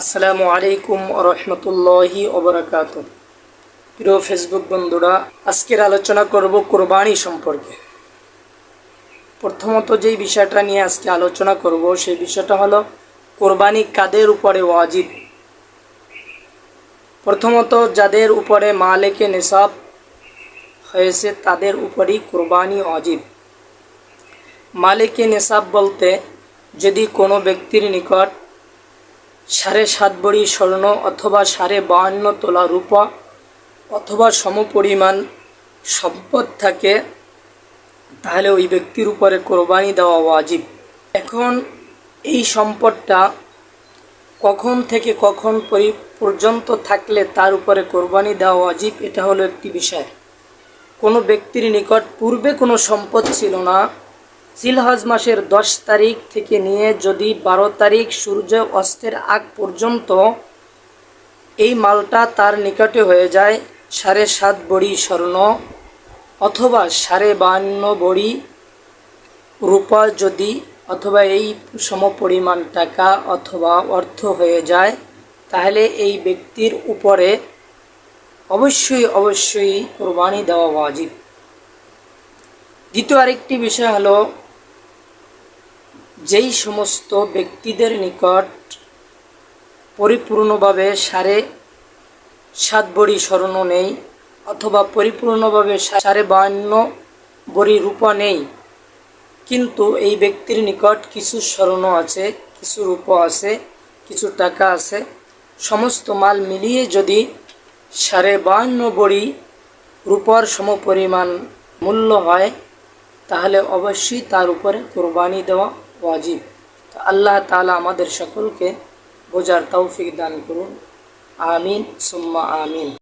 আসসালামু আলাইকুম রহমতুল্লাহি ওবরাকাত প্রিয় ফেসবুক বন্ধুরা, আজকের আলোচনা করব কোরবানি সম্পর্কে। প্রথমত যেই বিষয়টা নিয়ে আজকে আলোচনা করব, সেই বিষয়টা হলো কোরবানি কাদের উপরে ওয়াজিব? প্রথমত যাদের উপরে মালেকে নেশাব হয়েছে, তাদের উপরই কোরবানি অজীব মালিকে নেশাব বলতে, যদি কোনো ব্যক্তির নিকট সাড়ে সাত বড়ি স্বর্ণ অথবা সাড়ে বাহান্ন তোলা রূপা অথবা সমপরিমাণ সম্পদ থাকে, তাহলে ওই ব্যক্তির উপরে কোরবানি দেওয়া ওয়াজিব। এখন এই সম্পদটা কখন থেকে কখন পরি- পর্যন্ত থাকলে তার উপরে কোরবানি দেওয়া ওয়াজিব, এটা হলো একটি বিষয়। কোনো ব্যক্তির নিকট পূর্বে কোনো সম্পদ ছিল না জিলহজ মাসের দশ তারিখ থেকে নিয়ে যদি বারো তারিখ সূর্য অস্তের আগ পর্যন্ত এই মালটা তার নিকটে হয়ে যায় সাড়ে সাত বড়ি স্বর্ণ অথবা সাড়ে বান্ন বড়ি রূপা যদি অথবা এই সমপরিমাণ টাকা অথবা অর্থ হয়ে যায়, তাহলে এই ব্যক্তির উপরে অবশ্যই অবশ্যই কোরবানি দেওয়া ওয়াজিব। দ্বিতীয় আরেকটি বিষয় হলো যেই সমস্ত ব্যক্তিদের নিকট পরিপূর্ণভাবে সাড়ে সাত বড়ি স্মরণ নেই, অথবা পরিপূর্ণভাবে সাড়ে বাহান্ন বড়ি রূপা নেই, কিন্তু এই ব্যক্তির নিকট কিছু স্মরণ আছে, কিছু রূপ আছে, কিছু টাকা আছে, সমস্ত মাল মিলিয়ে যদি সাড়ে বাহান্ন বড়ি রূপার সমপরিমাণ মূল্য হয়, তাহলে অবশ্যই তার উপরে কোরবানি দেওয়া ওয়াজিব। তো আল্লাহ তালা আমাদের সকলকে বোঝার তৌফিক দান করুন। আমিন সুম্মা আমিন।